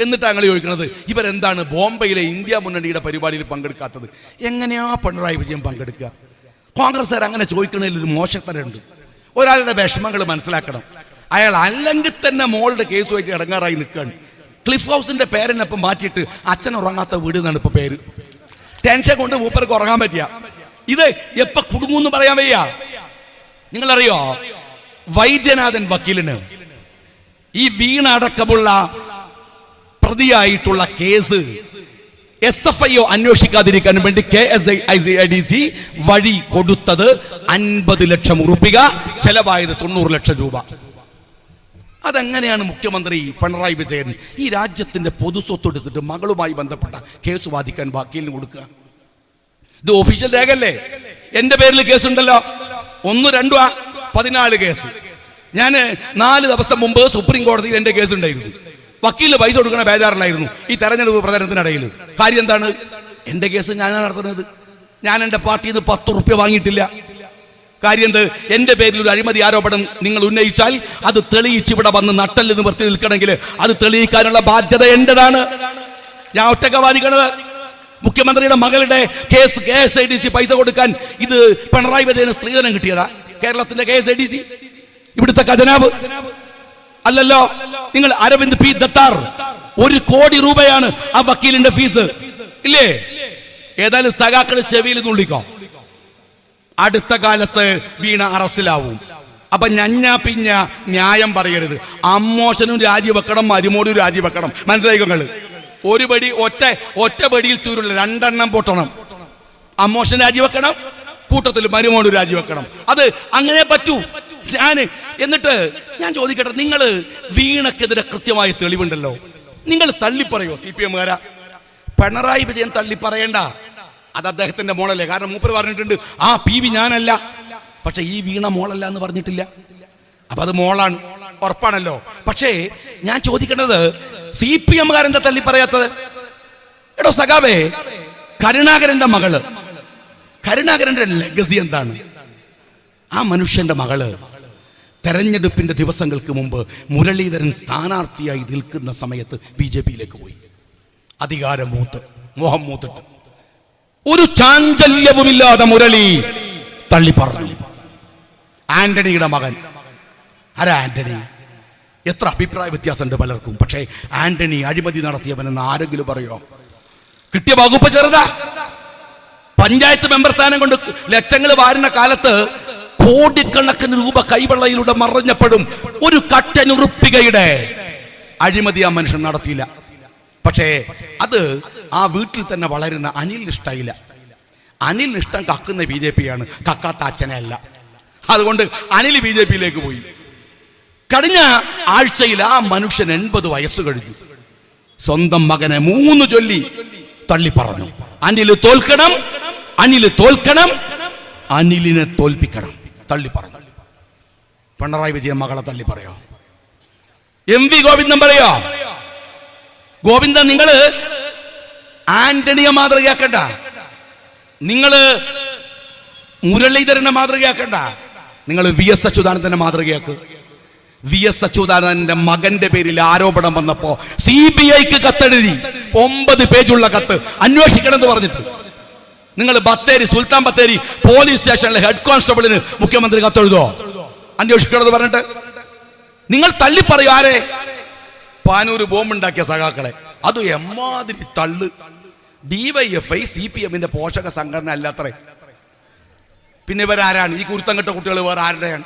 എന്നിട്ട് ഞങ്ങൾ ചോദിക്കുന്നത് ഇവരെന്താണ് ബോംബെയിലെ ഇന്ത്യ മുന്നണിയുടെ പരിപാടിയിൽ പങ്കെടുക്കാത്തത്? എങ്ങനെയാ പിണറായി വിജയൻ പങ്കെടുക്കുക? കോൺഗ്രസ്സുകാർ അങ്ങനെ ചോദിക്കുന്നതിൽ ഒരു മോശത്തരുണ്ട് ഒരാളുടെ വിഷമങ്ങൾ മനസ്സിലാക്കണം. അയാൾ അല്ലെങ്കിൽ തന്നെ മോളുടെ കേസുമായിട്ട് ഇടങ്ങാറായി നിൽക്കുകയാണ്. ക്ലിഫ് ഹൗസിന്റെ പേരിനൊപ്പം മാറ്റിയിട്ട് അച്ഛൻ ഉറങ്ങാത്ത വീട് എന്നാണ് ഇപ്പൊ പേര്. ടെൻഷൻ കൊണ്ട് മൂപ്പർക്ക് ഉറങ്ങാൻ പറ്റിയ. ഇത് എപ്പ കുടുങ്ങൂന്ന് പറയാൻ വയ്യ. നിങ്ങളറിയോ? വൈദ്യനാഥൻ വക്കീലിന് ഈ വീണ അടക്കമുള്ള പ്രതിയായിട്ടുള്ള case S F I O അന്വേഷിക്കാതിരിക്കാൻ വേണ്ടി K S I I D C വഴി കൊടുത്തത് അൻപത് ലക്ഷം ഉറുപ്പിക ചെലവായത് തൊണ്ണൂറ് ലക്ഷം രൂപ. അതെങ്ങനെയാണ് മുഖ്യമന്ത്രി പിണറായി വിജയൻ ഈ രാജ്യത്തിന്റെ പൊതുസ്വത്ത് എടുത്തിട്ട് മകളുമായി ബന്ധപ്പെട്ട കേസ് വാദിക്കാൻ വക്കീലിന് കൊടുക്കുക? ഇത് ഒഫീഷ്യൽ രേഖല്ലേ എന്റെ പേരിൽ കേസുണ്ടല്ലോ. ഒന്ന് രണ്ടു പതിനാല് കേസ്. ഞാൻ നാല് ദിവസം മുമ്പ് സുപ്രീം കോടതിയിൽ എന്റെ കേസ് ഉണ്ടായിരുന്നു. വക്കീലിന് പൈസ കൊടുക്കണ ബേജാറിലായിരുന്നു ഈ തെരഞ്ഞെടുപ്പ് പ്രചരണത്തിനിടയിൽ കാര്യം എന്താണ്? എന്റെ കേസ് ഞാനാണ് നടത്തുന്നത്. ഞാൻ എന്റെ പാർട്ടിയിൽ നിന്ന് പത്ത് റുപ്യ വാങ്ങിയിട്ടില്ല. കാര്യം എന്ത്? എന്റെ പേരിൽ ഒരു അഴിമതി ആരോപണം നിങ്ങൾ ഉന്നയിച്ചാൽ അത് തെളിയിച്ച് ഇവിടെ വന്ന് നട്ടൽ നിവർത്തി നിൽക്കണമെങ്കിൽ അത് തെളിയിക്കാനുള്ള ബാധ്യത എന്റേതാണ്. ഞാൻ ഒറ്റക്ക വാദിക്കണത് മുഖ്യമന്ത്രിയുടെ മകളുടെ case K S I D C പൈസ കൊടുക്കാൻ ഇത് പിണറായി വിജയന് സ്ത്രീധനം കിട്ടിയതാ. കേരളത്തിന്റെ K S I D C. ഇവിടുത്തെ ഖജനാവ്. അല്ലല്ലോ നിങ്ങൾ അരവിന്ദ് പി ദത്താർ. ഒരു കോടി രൂപയാണ് ആ വക്കീലിന്റെ ഫീസ്. ഇല്ലേ? ഏതായാലും സഖാക്കൾ ചെവിയിൽ നുള്ളിക്കോ അടുത്ത കാലത്ത് വീണ അറസ്റ്റിലാവും. അപ്പൊ ഞഞ്ഞ പിഞ്ഞ ന്യായം പറയരുത്. അമ്മോഷനും രാജിവെക്കണം മരുമോടും രാജിവെക്കണം. മനസ്സിലായിക്കോങ്ങൾ ഒരു പടി ഒറ്റ ഒറ്റ പടിയിൽ തീരുള്ള രണ്ടെണ്ണം പൊട്ടണം. അമ്മോശൻ രാജിവെക്കണം കൂട്ടത്തിൽ മരുമോട് രാജിവെക്കണം. അത് അങ്ങനെ പറ്റൂ. ഞാൻ എന്നിട്ട് ഞാൻ ചോദിക്കട്ടെ നിങ്ങൾ വീണക്കെതിരെ കൃത്യമായ തെളിവുണ്ടല്ലോ. നിങ്ങൾ തള്ളിപ്പറയോ സി പി എമ്മുകാരാ? പിണറായി വിജയൻ തള്ളി പറയണ്ട അത് അദ്ദേഹത്തിന്റെ മോളല്ലേ. കാരണം മൂപ്പർ പറഞ്ഞിട്ടുണ്ട് ആ പി വി ഞാനല്ല. പക്ഷെ ഈ വീണ മോളല്ല എന്ന് പറഞ്ഞിട്ടില്ല. അപ്പൊ അത് മോളാണ്. ഉറപ്പാണല്ലോ. പക്ഷേ ഞാൻ ചോദിക്കേണ്ടത് സി പി എമ്മുകാരെന്താ തള്ളി പറയാത്തത് എടോ സഖാവേ കരുണാകരന്റെ മകൾ. കരുണാകരന്റെ ലെഗസി എന്താണ്? ആ മനുഷ്യന്റെ മകൾ. തെരഞ്ഞെടുപ്പിന്റെ ദിവസങ്ങൾക്ക് മുമ്പ് മുരളീധരൻ സ്ഥാനാർത്ഥിയായി നിൽക്കുന്ന സമയത്ത് ബി ജെ പിയിലേക്ക് പോയി. അധികാരം മൂത്ത് മോഹം മൂത്തിട്ട്. ഒരു ചാഞ്ചല്യവുമില്ലാതെ മുരളി തള്ളി പറഞ്ഞു. ആന്റണിയുടെ മകൻ. ആരാ ആന്റണി? എത്ര അഭിപ്രായ വ്യത്യാസമുണ്ട് പലർക്കും. പക്ഷേ ആന്റണി അഴിമതി നടത്തിയവനെന്ന് ആരെങ്കിലും പറയോ? കിട്ടിയ വകുപ്പ് ചെറുതാ. പഞ്ചായത്ത് മെമ്പർ സ്ഥാനം കൊണ്ട് ലക്ഷങ്ങൾ വാരുന്ന കാലത്ത് കോടിക്കണക്കിന് രൂപ കൈവെള്ളയിലൂടെ മറഞ്ഞപ്പോഴും ഒരു കട്ടനുറുപ്പികയുടെ അഴിമതി ആ മനുഷ്യൻ നടത്തിയില്ല. പക്ഷേ അത് ആ വീട്ടിൽ തന്നെ വളരുന്ന അനിലിന് ഇഷ്ടമായില്ല അനിലിന് ഇഷ്ടം കക്കുന്ന ബി ജെ പിയാണ്. കക്കാത്ത അച്ഛനെ അല്ല. അതുകൊണ്ട് അനിൽ ബി ജെ പിയിലേക്ക് പോയി. കഴിഞ്ഞ ആഴ്ചയിൽ ആ മനുഷ്യൻ എൺപത് വയസ്സ് കഴിഞ്ഞു. സ്വന്തം മകനെ മൂന്ന് ചൊല്ലി തള്ളി പറഞ്ഞു അനിൽ തോൽക്കണം അനിൽ തോൽക്കണം അനിലിനെ തോൽപ്പിക്കണം. തള്ളി പറഞ്ഞു പിണറായി വിജയൻ മകളെ തള്ളി പറയോ എം വി ഗോവിന്ദൻ പറയോ? ഗോവിന്ദൻ നിങ്ങൾ ആന്റണിയെ മാതൃകയാക്കണ്ട. നിങ്ങൾ മുരളീധരനെ മാതൃകയാക്കണ്ട. നിങ്ങൾ വി എസ് അച്യുതാനന്ദനെ മാതൃകയാക്ക്. വി എസ് അച്യുതാനന്ദന്റെ മകന്റെ പേരിൽ ആരോപണം വന്നപ്പോ സി ബി ഐക്ക് കത്തെഴുതി. ഒമ്പത് പേജുള്ള കത്ത് അന്വേഷിക്കണം എന്ന് പറഞ്ഞിട്ട്. നിങ്ങൾ ബത്തേരി സുൽത്താൻ ബത്തേരി പോലീസ് സ്റ്റേഷനിലെ ഹെഡ് കോൺസ്റ്റബിളിന് മുഖ്യമന്ത്രി കത്തെഴുതോ? അന്വേഷിക്കണമെന്ന് പറഞ്ഞിട്ട്. നിങ്ങൾ തള്ളിപ്പറയൂ ആരെ? പാനൂര് ബോംബുണ്ടാക്കിയ സഖാക്കളെ. അത് എമ്മാതിരി തള്ള്. ഡിവൈഎഫ്ഐ സി പി എമ്മിന്റെ പോഷക സംഘടന അല്ലാത്രേ. പിന്നെ ഇവരാരാണ്? ഈ കുരുത്തം കെട്ട കുട്ടികൾ വേറെ ആരുടെയാണ്?